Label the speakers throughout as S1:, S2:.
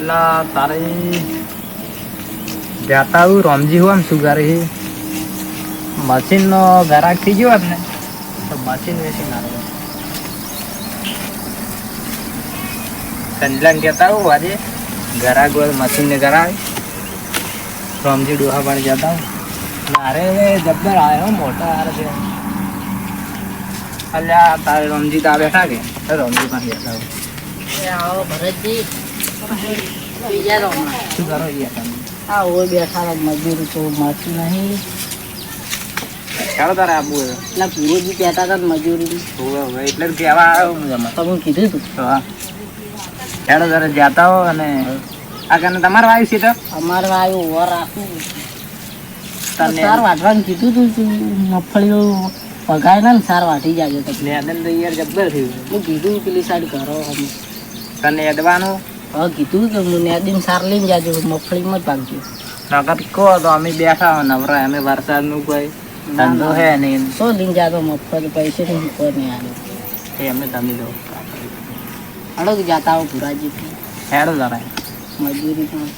S1: પેલા તારે જાતા આવું રોમજી હોય ને શું કરે છે મશીનનો ગરાક થઈ ગયો હોત ને તો મશીન વેચી નાખો સંજલાને કહેતા આવું આજે ગરાક હોય મશીનને કરાવે રોમજી ડોહા પણ જતા મારે જબ્બર આવ્યો મોટા હાર છે અલ્યા તારે રમજી તા બેઠા કે તો રમજી પણ બેઠા હોય.
S2: આવો ભરતજી બીજા રોમાં
S1: શું કરો યાર
S2: હોય બેઠા મજૂરી તો મળતું નહીં.
S1: ચાલો તારે આપવું
S2: એટલે પૂરોજી કહેતા હતા મજૂરી
S1: હોવે હોવે એટલે કહેવા આવ્યો હું
S2: તમે કીધું તું
S1: હા ચાલો તારે જાતા હો અને આ કને તમારે આવ્યું છે તો
S2: અમારે આવ્યું ઓર રાખવું
S1: તને
S2: સાર વાટવાનું કીધું તું મગફળીઓ પગાય ને. સાર વાટી જાજો
S1: તમને તો યાર જબ્બર થયું.
S2: હું કીધું પેલી સાઈડ કરો
S1: તને અડવાનું
S2: હવે કીધું કે હું નેદીન સાર લઈને જાજો મગફળીમાં જ ભાગજો.
S1: નકર કહો તો અમે બેઠા હો નવરા અમે વરસાદનું કોઈ ધંધો હે નહીં.
S2: શું લઈને જાતો મગફળી પૈસે નહીં કોઈ નહીં આવ્યો
S1: એ અમે તમે દો
S2: હડો કે જાતા આવો ભુરાજી.
S1: હેડો જરા
S2: મજૂરી પણ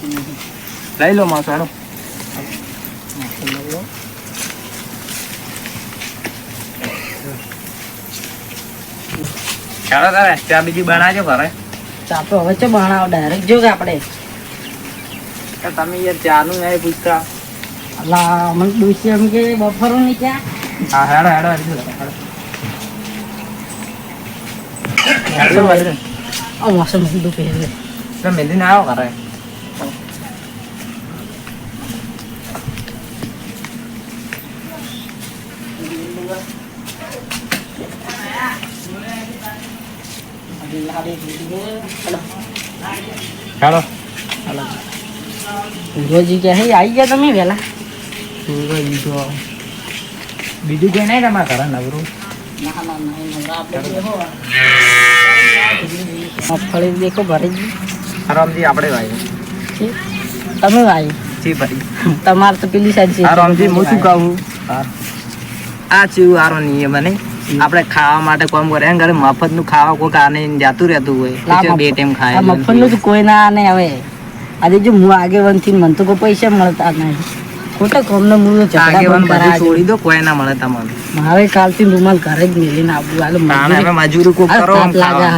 S1: લઈ લો માસો હેડો. ચાલો તારે ચા બીજી બનાવજો ઘરે.
S2: તો હવે ચો ભણાવો ડાયરેક્ટ જો કે આપણે.
S1: તમે યાર ચાનું નહીં પૂછતા.
S2: અલા મને ડોસી એમ કે બફરો નહીં ક્યાં
S1: હા હેડો હેડો હેડો હેડો.
S2: મોસમ હિન્દુ પહેરે
S1: તો મેંદીને આવો ઘરે ચાલો
S2: રોજી કે હે આવી ગયા તમે વહેલા
S1: બીજું બીજું કઈ નહીં તમારા ઘરે નવરું.
S2: મગફળી દેખો ભરી જ
S1: રામજી આપણે ભાઈ
S2: તમે ભાઈ
S1: જી ભાઈ
S2: તમારે તો પેલી સાઈડ છે
S1: આ રામજી હું શું કહું આ ચીવું આરો નહીં નહીં આપણે ખાવા માટે કોમ કરે. ઘરે મફતનું ખાવા કોઈ આને જાતું રહેતું હોય. બે ટાઈમ ખાય
S2: મફતનું કોઈ ના આને હવે. આજે જો હું આગેવાનથી મને તો કોઈ પૈસા મળતા નહીં. ખોટા કોમ નો મૂળ
S1: આગેવાન
S2: બધું
S1: છોડી દો કોઈ ના મળે તમને.
S2: મારે કાલથી રૂમાલ ઘરે જ મેલીને આવવું હાલો મજૂરી
S1: હવે મજૂરી કોક કરો
S2: લાગે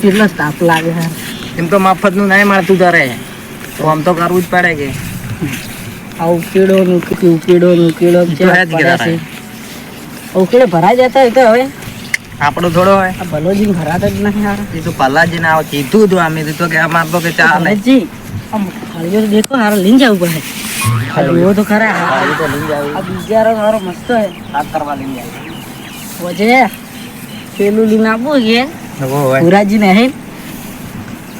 S2: કેટલો તાપ લાગે
S1: એમ તો મફતનું નહીં મળતું તારે. કોમ તો કરવું જ પડે કે.
S2: આ ઉકેડો નું કે ઉકેડો નું ઉકેડો
S1: તો
S2: છે.
S1: કહેવાય.
S2: ભરાઈ જતા હોય તો હવે.
S1: આપણો થોડો હોય.
S2: આ ભલોજી ભરાતો જ નહીં હારા.
S1: એ તો પલ્લાજી ને આવે કીધું હતું અમે તો કે આ તો કે ચાલે
S2: ભરતજી આમ હળિયો તો દેખો હારો લઈને જવું પડે. હળિયો તો ખરા
S1: હા, એ તો લઈને જાવ.
S2: આ બીજારો હારો મસ્ત હે
S1: હાથ કરવા લઈને જાવ.
S2: વજે પેલું લઈને આપો કે પુરાજી ને હે.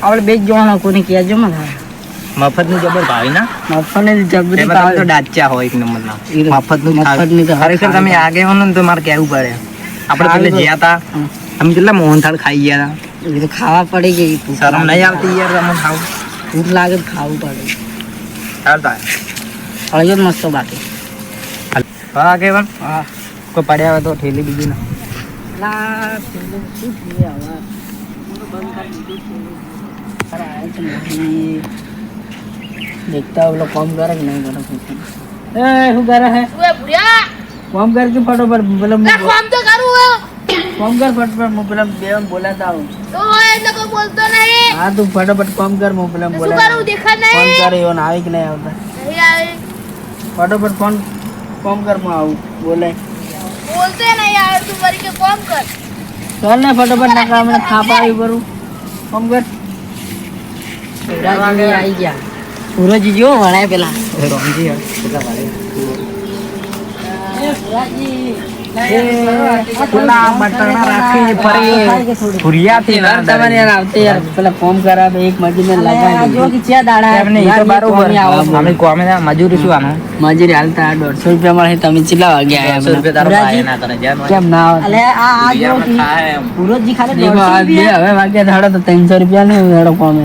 S2: આપણે બે જ જવાના કોને કહેજો મને
S1: મફતનું જબર ભાવી ના?
S2: મફતની જબર
S1: એમાં તો ડાચ્યા હોય એક નંબર ના મફતનું
S2: મફતનું મફતની
S1: ખરેખર તમે આગે હો ને તો મારે કહેવું પડે. આપણે પેલે ગયા હતા અમે કેટલા મોહનથાળ ખાઈ ગયા
S2: એ તો ખાવા પડે કે
S1: શરમ નહીં આવતી યાર તમે ખાવ.
S2: ભૂખ લાગે ખાવું પડે.
S1: ચાલતા.
S2: હળજો જ મસ્ત બાકી
S1: હા કે પણ
S2: હા.
S1: કોઈ પડ્યા હોય તો ઠેલી બીજી ના
S2: લા શું થઈ આવે બંધ કરી દીધું છે. તો નથી. દેખતા પેલો કોમ કરે કે નહીં કરે પૂછે. એ શું કરે હે કોમ કર કે ફટોફટ પેલો હું બોલ-
S3: કામ તો કરું હે
S2: કોમ કર ફટોફટ હું પેલા બે બોલાતા આવું
S3: તો એટલે કોઈ બોલતો નહીં
S2: હા તું ફટોફટ કોમ કર હું પેલા
S3: શું
S2: બોલાતા
S3: કરું
S2: આવું.
S3: દેખા
S2: ફોન
S3: નહીં
S2: કરે એવો ને આવી કે નહીં આવતા
S3: નહીં આવે.
S2: ફટોફટ ફોન કોમ કર હું આવું બોલે
S3: બોલતે નહીં આવે તું વળી કે કોમ કર
S2: ચાલ ને ફટાફટ ના કામ ને થાપા આવી કરું કોમ કર આવી ગયા સુરજી જો વળાય પેલા.
S1: રોમજી કેટલા ના ના મજૂરી શું આનું?
S2: મજૂરી હાલતા દોઢસો રૂપિયા મળે. તમે કેટલા વાગે
S1: સો રૂપિયા તારો ભાઈ ના કરે જાન હોય.
S2: કેમ ના આવે? આ આ જો
S1: ભૂરિયામાં ખાય એમ.
S2: પૂરોજી ખાલી દેખો આ બે હવે વાગ્યા ધાડો તો ત્રણસો રૂપિયા નહીં કોમે.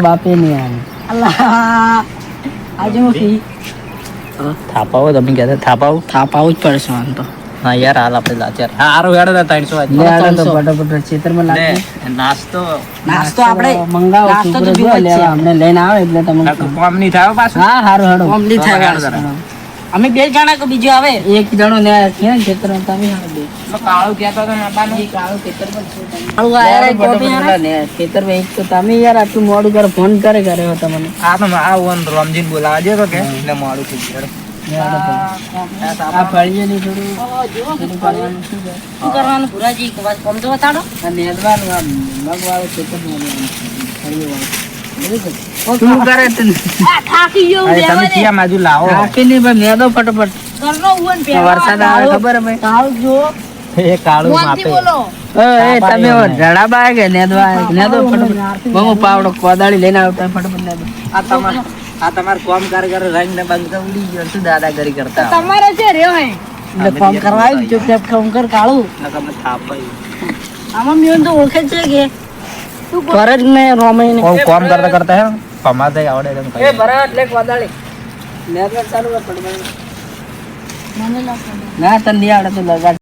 S2: બાપે નહીં આવે
S1: થાપાવો તમે કહેતા થાપાવો.
S2: જ પડશે આમ તો.
S1: હા યાર હાલ આપણે લાચાર હારું હેડો ત્રણસો
S4: તો. ફટાફટ ખેતરમાં
S1: લે, નાસ્તો.
S4: નાસ્તો આપણે મંગાવો
S2: નાસ્તો તો
S4: લેવા અમને લઈને આવે એટલે તમે
S1: કોમ નહીં થાય પાછું?
S4: હા હારું
S2: થાય. અમે બે જણા કે બીજો આવે?
S4: એક જણો ને ક્યાં ખેતરમાં તમે
S1: તો કાળું કહેતો હતો ને? અબ્બાનું.
S4: કાળો ખેતરમાં છે. તમે.
S2: આવું આ યાર,
S4: ફટાફટ
S2: કોપી યાર.
S4: ને ખેતરમાં એક તો તમે યાર આટલું મોડું કરે ફોન કરે કરે હો તમને.
S1: આ તો આ ઓન રમજીન બોલાવા જેતો કે એટલે મોડું થઈ ગયું. આ
S4: ફળીએ ની થોડું શું
S2: કરવાનું કોમ તો બતાડો
S4: નેદવાનું મગવાળું. ફળીએ વાળું. બરાબર? શું કરે
S3: થાકી ગયો
S1: તમે ક્યાં બાજુ લાવો?
S4: આખી ની ભાઈ નેદો ફટાફટ
S3: ઘરનો
S4: વરસાદ આવે ખબર હે ભાઈ
S1: એ કાળું માપે.
S4: એ તમે રડાબા કે નેદવા નેદો? ફટાફટ. મમો પાવડો કોદાળી લઈને આવતા ફટફટ નેદો.
S1: આ તમાર આ તમાર કોમ કર કર રંગ ને બંગ ઉડી ગયો શું દાદાગીરી કરતા
S3: તમારે છે રહ્યો હે?
S2: એટલે કોમ કરવા આવ્યું ચૂપચાપ કોમ કર કાળું.
S1: નકર થાપાઈ.
S2: આમાં મેં તો ઓળખે છે કે
S3: તું
S2: ને જ ને. રોમાઈને
S1: કામ કોમ કરતા કરતા હે? કમાતે આવડે એટલે
S4: એ ભરત લે કોદાળી નેદવા ચાલુ કર ફટાફટ
S3: મને
S4: ના તન આવડે તો લગાડ.